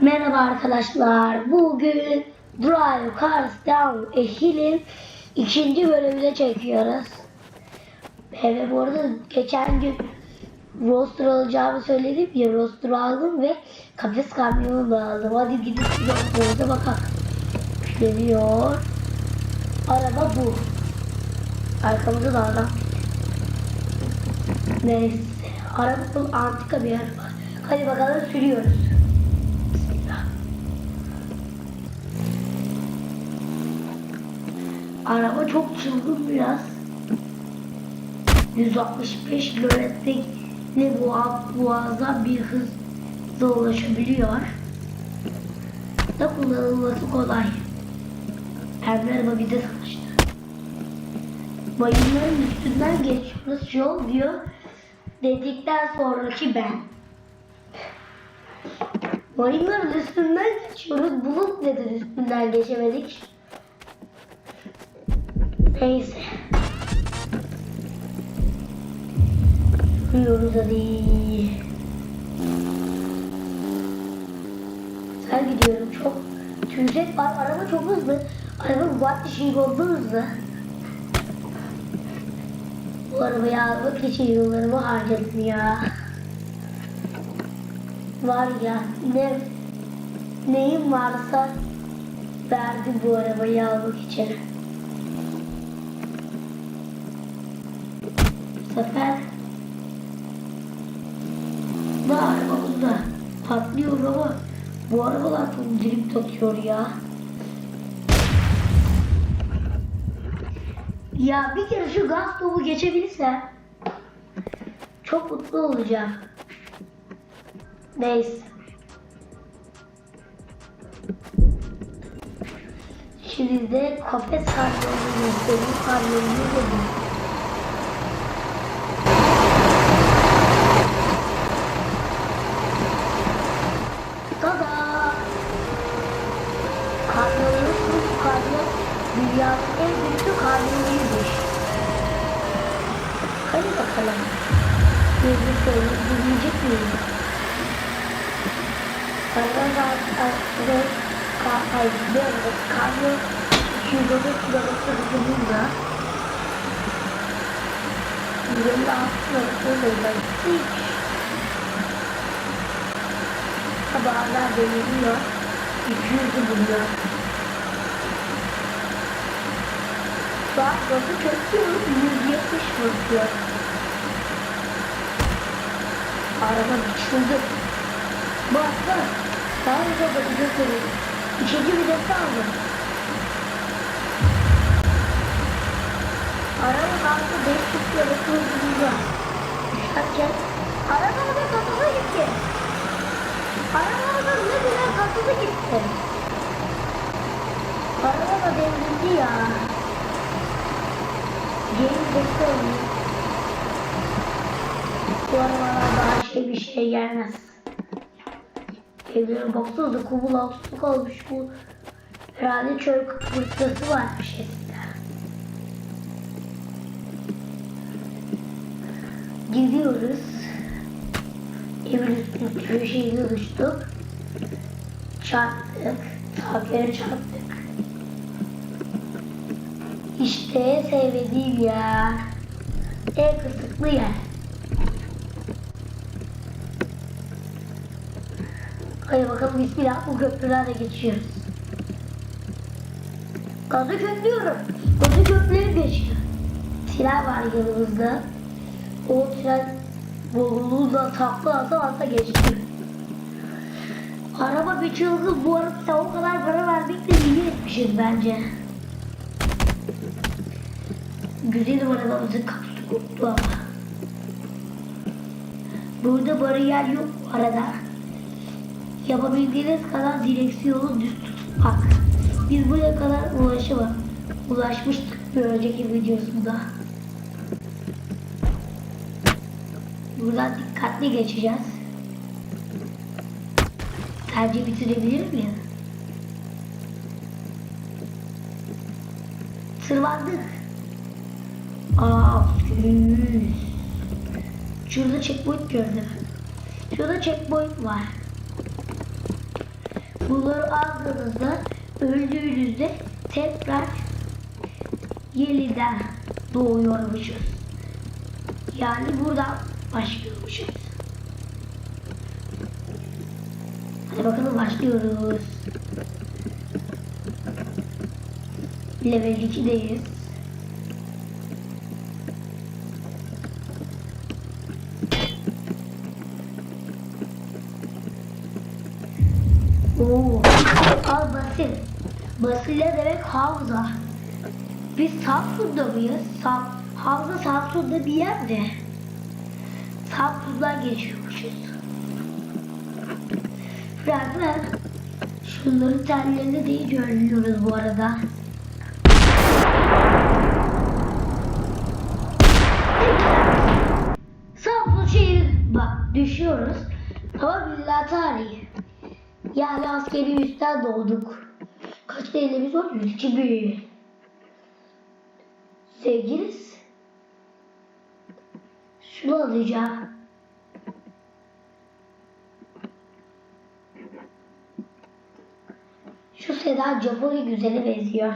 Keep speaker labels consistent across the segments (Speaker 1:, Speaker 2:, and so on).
Speaker 1: Merhaba arkadaşlar. Bugün Drive Cars Down Ehil'in ikinci bölümünü çekiyoruz. Evet bu arada geçen gün roster alacağımı söyledim ya roster aldım ve kafes kamyonu da aldım. Hadi gidip roster'a bakalım. Geliyor. Araba bu. Arkamızda da adam. Neyse. Araba antika bir araba. Hadi bakalım sürüyoruz. Araba çok çılgın biraz. 165 kilometrelik boğa, muazzam bir hızla ulaşabiliyor. Da kullanılması kolay. Pembe araba bize tanıştı. Bayımların üstünden geçiyoruz yol diyor. Dedikten sonraki ben. Mayınların üstünden geçiyoruz. Bulut neden üstünden geçemedik? Neyse. Yürüyoruz hadi. Güzel gidiyorum çok. Tümsek var. Araba çok hızlı. Araba watt dişi oldu hızlı. Bu arabayı almak için yıllarımı harcadım ya. Var ya ne neyim varsa verdim bu arabayı almak için. Bu sefer bu arabamız da patlıyor ama bu arabalar çok drift atıyor ya. Ya bir kere şu gaz topu geçebilirse çok mutlu olacağım. Neyse. Şimdi de kafes kamyonunu göstereyim. Kamyonunu da bu. Tada! Kamyonun bu kamyon dünyanın en büyük kamyonuymuş. Hadi bakalım. Söyleyip dinleyecek miyiz? Kamyon arkadaşları kaydediyoruz. Kamyon 230 kilometre hızında 26 kilometre hızında gittik. Sabahlar deniliyor. 200'ü buluyor. Gazı çöküyoruz. 170 bakıyor. Araba biçildi. Bak. Daha önce de göstereyim. İkinci vitesi aldım. Araba kalktı 500 kilometre hızında. Düşerken arabanın da kafası gitti. Arabanın ne güzel kafası gitti. Araba da devrildi ya. Geri vitesi alıyor. Bu daha şey bir şey gelmez. Evlere baksanıza kumul altlık olmuş bu. Herhalde çöl fırtınası varmış eskiden. Gidiyoruz. Üstüne köşeyi düştük. Çarptık. Takere çarptık. İşte sevdiğim yer. En kısıtlı yer. Hadi bakalım bismillah bu köprülerle geçiyoruz. Gazı köklüyorum. Gazı köprüleri geçiyor. Tren var yanımızda. O tren bolluğuyla takla ata ata geçti. Araba bir çılgın bu arada o kadar para vermek de iyi etmişiz bence. Güzelim arabamızın kapısı koptu ama. Burada bariyer yok bu arada. Yapabildiğiniz kadar direksiyonu düz tutmak. Biz buraya kadar ulaşıma ulaşmıştık bir önceki videosunda. Buradan dikkatli geçeceğiz. Sence bitirebilir miyim? Tırmandık. Aa, üf. Şurada checkpoint gördüm. Şurada checkpoint var. Bunları aldığınızda öldüğünüzde tekrar yeniden doğuyormuşuz. Yani buradan başlıyormuşuz. Hadi bakalım başlıyoruz. Level 2'deyiz. Oo. Al basit. Basıyla demek havza. Biz Samsun'da mıyız? Sam havza Samsun'da bir yer de. Samsun'dan geçiyormuşuz. Fragman. Şunların tellerini de iyi görüyoruz bu arada. Samsun şehir bak düşüyoruz. Ama millet tarihi. Yani askeri üstten doğduk. Kaç elimiz var? 102 bin. Sevgiliz. Şunu alacağım. Şu Seda Japoni güzeli benziyor.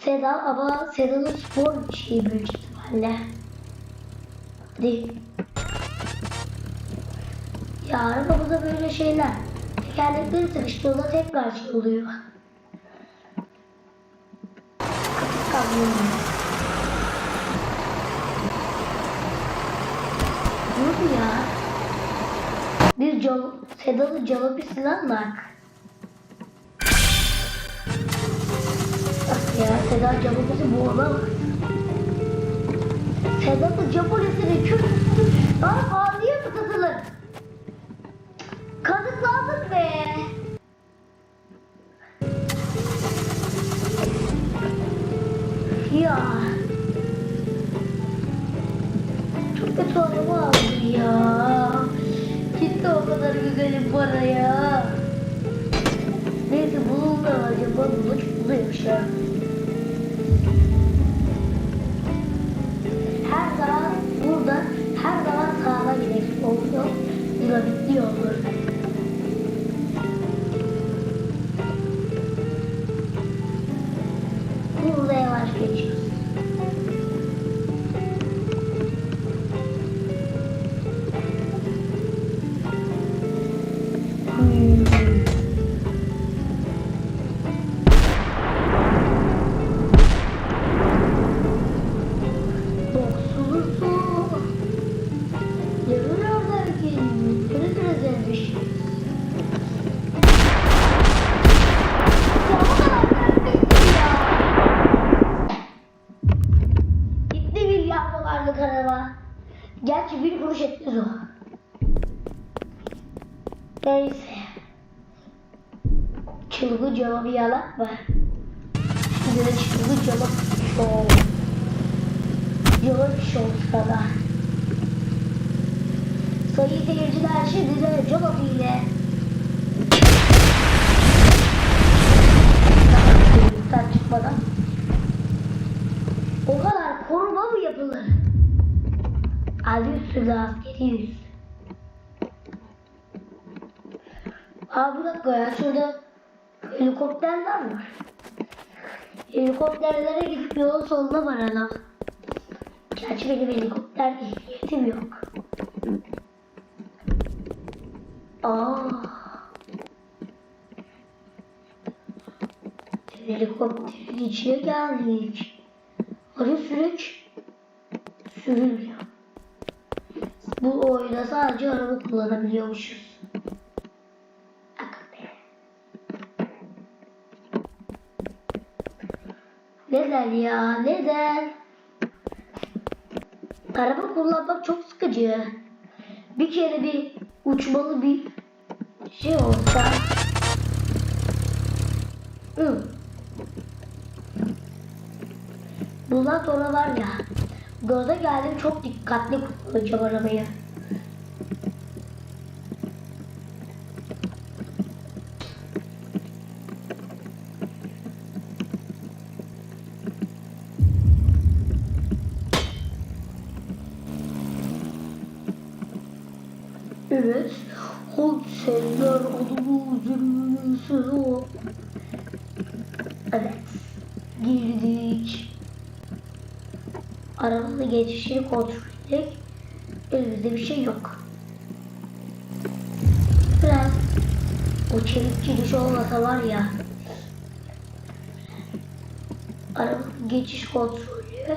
Speaker 1: Seda ama Seda'nın spor şeyi büyük ihtimalle. Hadi. Ya arabamızda böyle şeyler. Tekerlekleri sıkıştığında tekrar şey oluyor. Katık kamyonu. Ne oldu ya? Bir cam, Seda'nın camı bir sinanmak. Bak ya Seda camımızı boğma bak. Seda'nın camı kül. Aa ağrıya mı takılır? Kazıklandık be. Ya. Çok kötü araba aldı ya. Gitti o kadar güzelim para ya. Neyse bununla acaba çok buluyormuş ya. Yağmalarlık araba. Gerçi bir kuruş etmez o. Neyse. Çılgınca bir yalan var. Şimdi de çılgınca bir şov. Yılın şov sana. Sayın seyirciler şimdi de Jolo ile Daha çıkmadan O kadar koruma mı yapılır? Adı üstünde askeri yüz. Aa bir dakika ya şurada helikopterler var. Helikopterlere gidip yolun sonuna varalım. Gerçi benim helikopter ehliyetim yok. Aa. Helikopterin içine geldik. Hadi sürük. Sürülmüyor. Bu oyunda sadece araba kullanabiliyormuşuz. Neden ya? Neden? Araba kullanmak çok sıkıcı. Bir kere bir uçmalı bir şey olsa. Hı. Bundan sonra var ya. Gaza geldim çok dikkatli kullanacağım arabayı. Evet. Konserler adımı üzülmüşsün o. Evet. Girdik. Arabanın geçişini kontrol ettik. Elimizde bir şey yok. Biraz o çelik giriş olmasa var ya. Arabanın geçiş kontrolü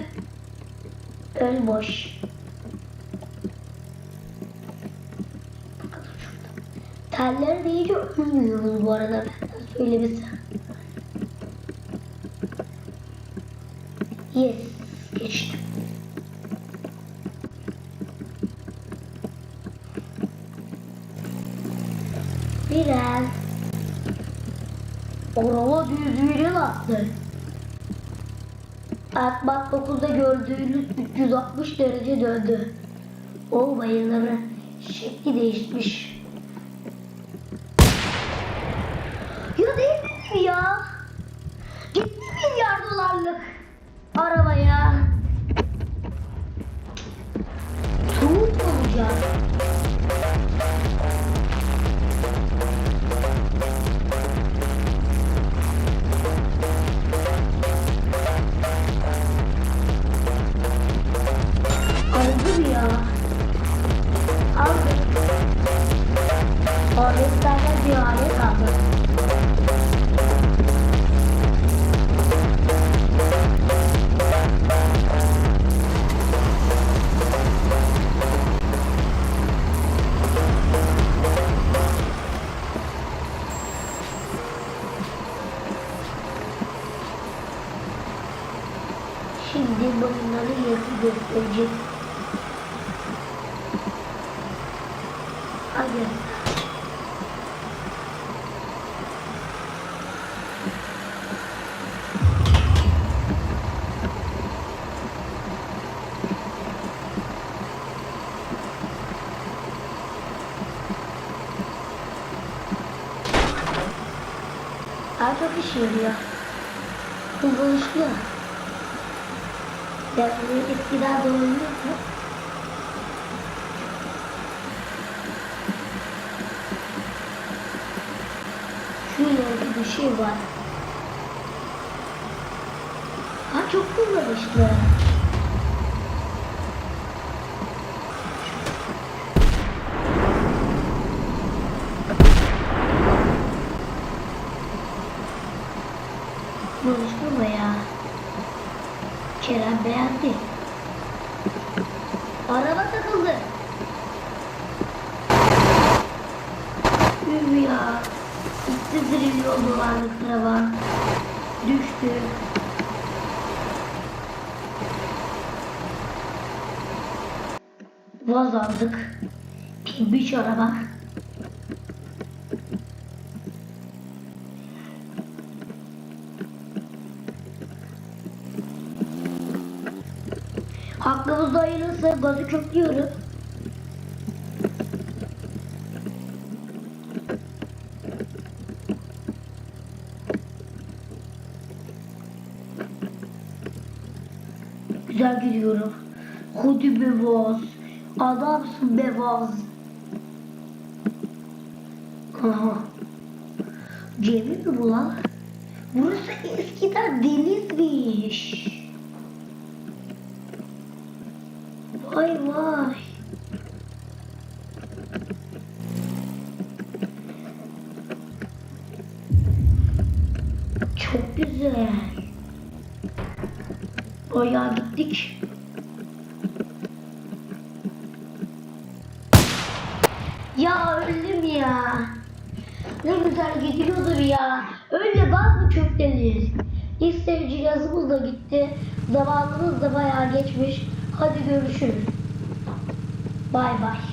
Speaker 1: ön boş. Telleri deyince ölmüyoruz bu arada benden söylemesi. Yes. Geçtim. Araba düzlüğüne baktı. Atmak 9'da gördüğünüz 360 derece döndü. O bayırları şekli değişmiş. Bunları yeri gösterecek. Hadi. Çok iş yarıyor. Kullanışlı. Yani eskiden doğruluyordu. Şöyle bir şey var. Ha çok. Kullanışlı mı ya? Kerem beğendi. Araba takıldı. Üf ya. Gitti drill yoldu varlık araba. Düştü. Vaz aldık. Pimbiç araba. Hakkımızda hayırlısı gazı köklüyoruz. Güzel gidiyorum. Hadi be Vaz. Adamsın be Vaz. Aha. Cemil mi bu lan? Burası eskiden denizmiş. Vay vay. Çok güzel. Bayağı gittik. Ya öldüm ya. Ne güzel gidiyordur ya. Öyle gaz mı köklenir? İsteyci yazımız da gitti. Zamanımız da bayağı geçmiş. Hadi görüşürüz. Bay bay.